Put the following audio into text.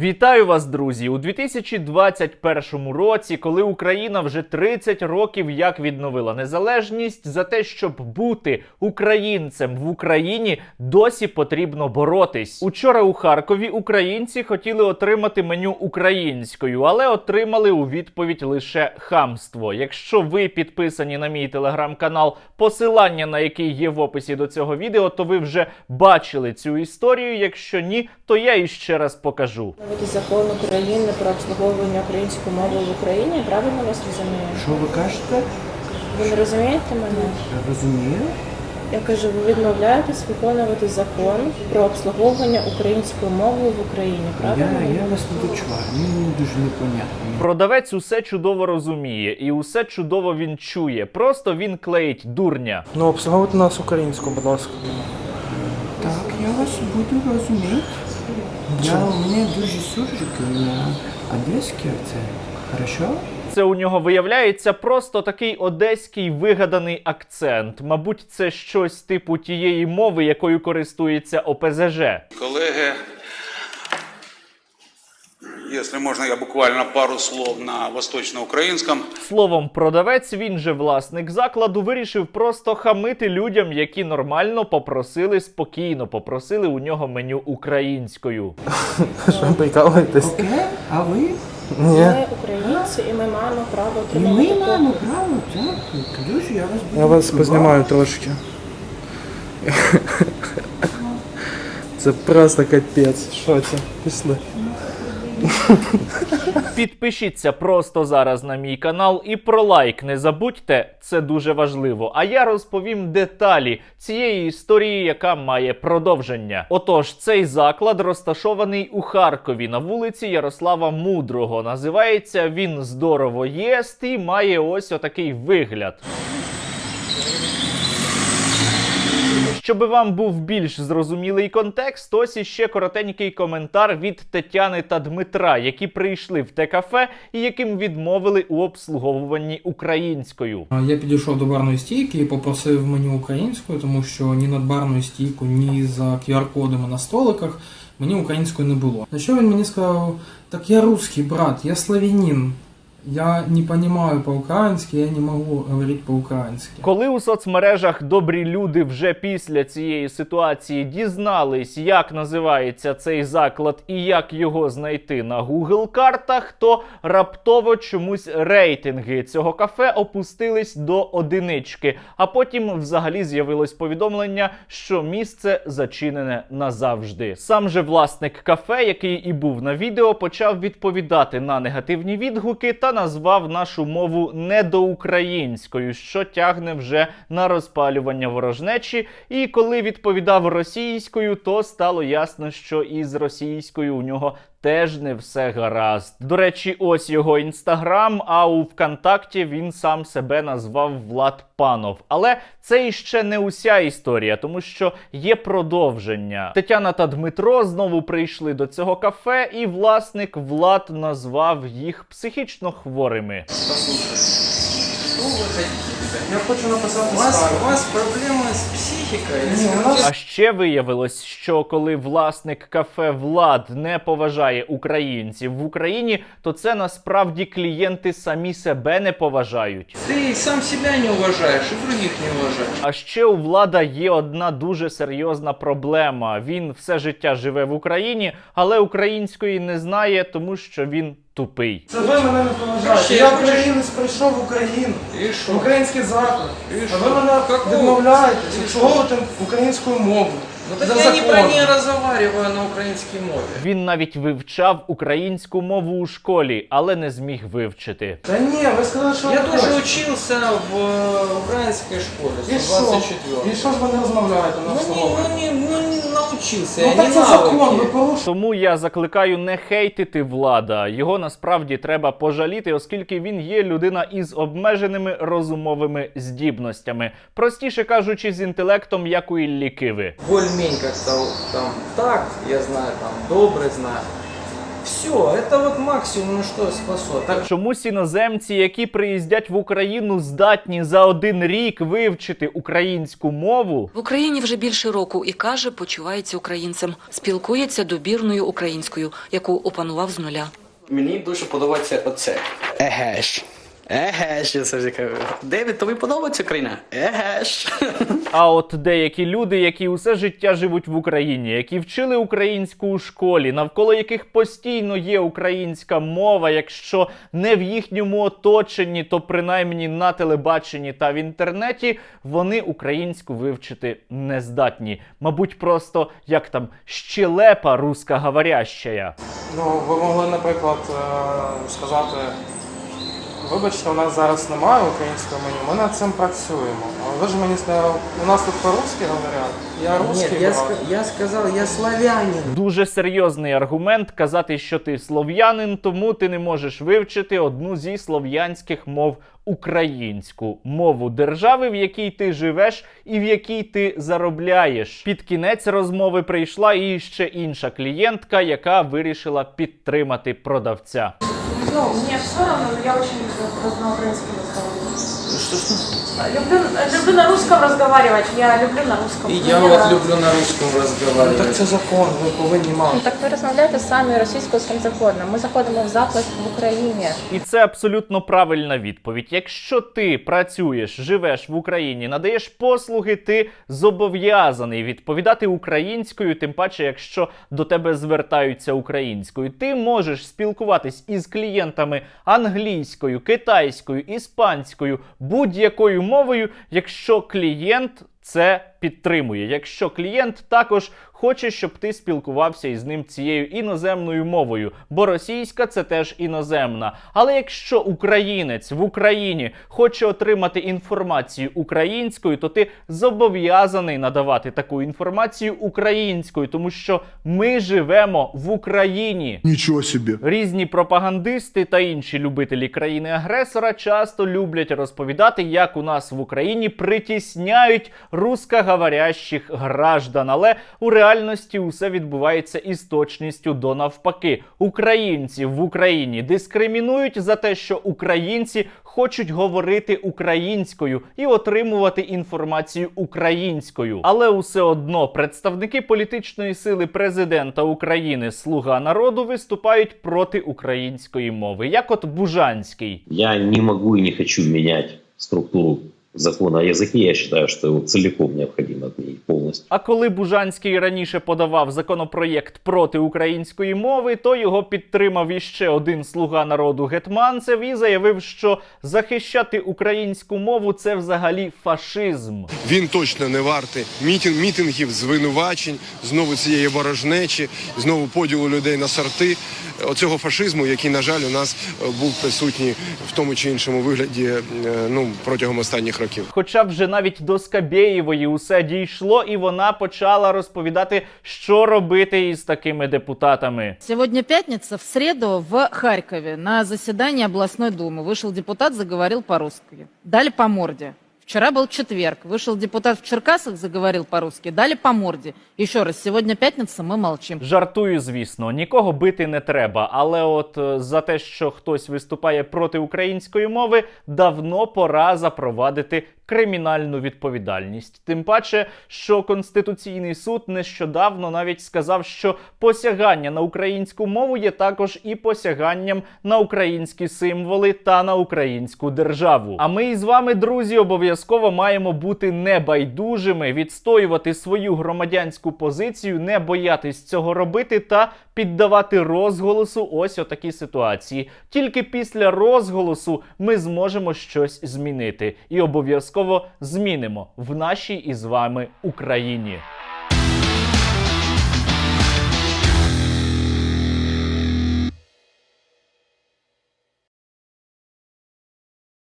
Вітаю вас, друзі! У 2021 році, коли Україна вже 30 років як відновила незалежність, за те, щоб бути українцем в Україні, досі потрібно боротись. Учора у Харкові українці хотіли отримати меню українською, але отримали у відповідь лише хамство. Якщо ви підписані на мій телеграм-канал, посилання на який є в описі до цього відео, то ви вже бачили цю історію. Якщо ні, то я іще раз покажу. Закон України про обслуговування української мови в Україні. Правильно вас розумію? Що ви кажете? Ви не розумієте мене? Я розумію. Я кажу, ви відмовляєтесь виконувати закон про обслуговування української мови в Україні. Я, Правильно? я вас не дочуваю, мені дуже непонятно. Продавець усе чудово розуміє і усе чудово він чує. Просто він клеїть дурня. Ну, обслуговуйте нас українською, будь ласка. Так, я вас буду розуміти. Я, у мене дуже суржик на одеські акцент. Хорошо? Це у нього виявляється просто такий одеський вигаданий акцент. Мабуть, це щось типу тієї мови, якою користується ОПЗЖ. Колеги, если можно, я буквально пару слов на восточноукраинском. Словом, продавець, він же власник закладу, вирішив просто хамити людям, які нормально попросили спокійно, попросили у нього меню українською. Що ви прикалуєтесь? Окей? А ви? Ні. Ми українці і ми маємо право І ми маємо право, так. Я вас буду Я вас познімаю трошки. Це просто капець. Що це? Пішли. Підпишіться просто зараз на мій канал і про лайк не забудьте, це дуже важливо. А я розповім деталі цієї історії, яка має продовження. Отож, цей заклад розташований у Харкові на вулиці Ярослава Мудрого. Називається він здорово єст і має ось отакий вигляд. Щоб вам був більш зрозумілий контекст, ось іще коротенький коментар від Тетяни та Дмитра, які прийшли в те кафе і яким відмовили у обслуговуванні українською. Я підійшов до барної стійки і попросив меню українською, тому що ні над барною стійкою, ні за QR-кодами на столиках мені української не було. На що він мені сказав: так я русский, брат, я славянин. Я не понимаю по-українськи, я не можу говорити по-українськи. Коли у соцмережах добрі люди вже після цієї ситуації дізнались, як називається цей заклад і як його знайти на Google картах, то раптово чомусь рейтинги цього кафе опустились до одинички. А потім взагалі з'явилось повідомлення, що місце зачинене назавжди. Сам же власник кафе, який і був на відео, почав відповідати на негативні відгуки та назвав нашу мову недоукраїнською, що тягне вже на розпалювання ворожнечі. І коли відповідав російською, то стало ясно, що із російською у нього теж не все гаразд. До речі, ось його інстаграм. А у ВКонтакті він сам себе назвав Влад Панов. Але це іще не уся історія, тому що є продовження. Тетяна та Дмитро знову прийшли до цього кафе, і власник Влад назвав їх психічно хворими. Я хочу написати У вас, у вас проблемы с психикой? Ні, у нас А ще виявилось, що коли власник кафе Влад не поважає українців в Україні, то це насправді клієнти самі себе не поважають. Ты сам себя не уважаешь и других не уважаешь. А ще у влада є одна дуже серйозна проблема. Він все життя живе в Україні, але української не знає, тому що він тупий. це ви мене не поважаєте. Я українець прийшов в Україну. І В? Український заклад. І А що? ви мене відмовляєте, обслуговувати українською мовою. Ну так За я не про законом. не разговариваю на украинской мове. Він навіть вивчав українську мову у школі, але не зміг вивчити. Та ні, ви сказали, що Я хочете. учился в э, украинской школе, І що? 124. І що ж ви не розмовляєте на Ну не, обслуговування? ну, не, ну не научился, Ну я так не це закон, ви порушуєте. Тому я закликаю не хейтити влада. Його насправді треба пожаліти, оскільки він є людина із обмеженими розумовими здібностями. Простіше кажучи, з інтелектом, як у Іллі Киви. Более-менее как-то там так, я знаю, там добрый знаю. Все, это вот максимум, на что я способен. Так Чомусь іноземці, які приїздять в Україну, здатні за один рік вивчити українську мову. В Україні вже більше року і каже, почувається українцем. Спілкується добірною українською, яку опанував з нуля. Мені дуже подобається оце. Еге ж. Еге ж, я завжди кажу. Девід, тобі подобається Україна? Еге ж. А от деякі люди, які усе життя живуть в Україні, які вчили українську у школі, навколо яких постійно є українська мова, якщо не в їхньому оточенні, то принаймні на телебаченні та в інтернеті, вони українську вивчити не здатні. Мабуть, просто як там щелепа русскоговорящая. Ну, ви могли, наприклад, е, сказати, вибачте, у нас зараз немає українського меню, ми над цим працюємо. Але ви ж мені сказали, у нас тут по-русски говорять, я русский Нет, я, брат. ска- я сказал, я славянин. Дуже серйозний аргумент казати, що ти слов'янин, тому ти не можеш вивчити одну зі слов'янських мов українську мову держави, в якій ти живеш і в якій ти заробляєш. Під кінець розмови прийшла і ще інша клієнтка, яка вирішила підтримати продавця. Ну, мне все равно, но я очень люблю разнообразие. Что, что? Люблю, люблю на русском разговаривать, я люблю на русском. И Мне я вот нравится. люблю на русском Ну, так це закон, ви повинні мати. Ну, Так ви розмовляєте самі російською з ким завгодно. Ми заходимо в заклад в Україні. І це абсолютно правильна відповідь. Якщо ти працюєш, живеш в Україні, надаєш послуги, ти зобов'язаний відповідати українською, тим паче, якщо до тебе звертаються українською. Ти можеш спілкуватись із клієнтами англійською, китайською, іспанською, будь-якою мовою, якщо клієнт це підтримує. Якщо клієнт також хоче, щоб ти спілкувався із ним цією іноземною мовою, бо російська це теж іноземна. Але якщо українець в Україні хоче отримати інформацію українською, то ти зобов'язаний надавати таку інформацію українською, тому що ми живемо в Україні. Ничего себе. Різні пропагандисти та інші любителі країни-агресора часто люблять розповідати, як у нас в Україні притісняють русскоговорящих граждан. Але у реальності усе відбувається із точністю до навпаки. Українців в Україні дискримінують за те, що українці хочуть говорити українською і отримувати інформацію українською. Але усе одно представники політичної сили президента України Слуга народу виступають проти української мови, як от Бужанський. Я не могу и не хочу менять структуру закона о языке. Я считаю, что его целиком необходимо отменить полностью. А коли Бужанський раніше подавав законопроєкт проти української мови, то його підтримав іще один слуга народу Гетманцев і заявив, що захищати українську мову це взагалі фашизм. Він точно не вартий мітинг, мітингів, звинувачень, знову цієї ворожнечі, знову поділу людей на сорти. Оцього фашизму, який, на жаль, у нас е, був присутній в тому чи іншому вигляді е, ну, протягом останніх років. Хоча вже навіть до Скабєєвої усе дійшло, і вона почала розповідати, що робити із такими депутатами. Сьогодні п'ятниця, В середу в Харкові на засіданні обласної думи вийшов депутат, заговорив по-русски. Далі по морде. Вчера был четверг. Вышел депутат в Черкасах, заговорил по-русски. Дали по морде. Еще раз, сегодня пятница, мы молчим. Жартую, звісно, нікого бити не треба. Але от е, за те, що хтось виступає проти української мови, давно пора запровадити кримінальну відповідальність. Тим паче, що Конституційний суд нещодавно навіть сказав, що посягання на українську мову є також і посяганням на українські символи та на українську державу. А ми із вами, друзі, обов'язково маємо бути небайдужими, відстоювати свою громадянську позицію, не боятись цього робити та піддавати розголосу ось отакі ситуації. Тільки після розголосу ми зможемо щось змінити і обов'язково змінимо в нашій із вами Україні.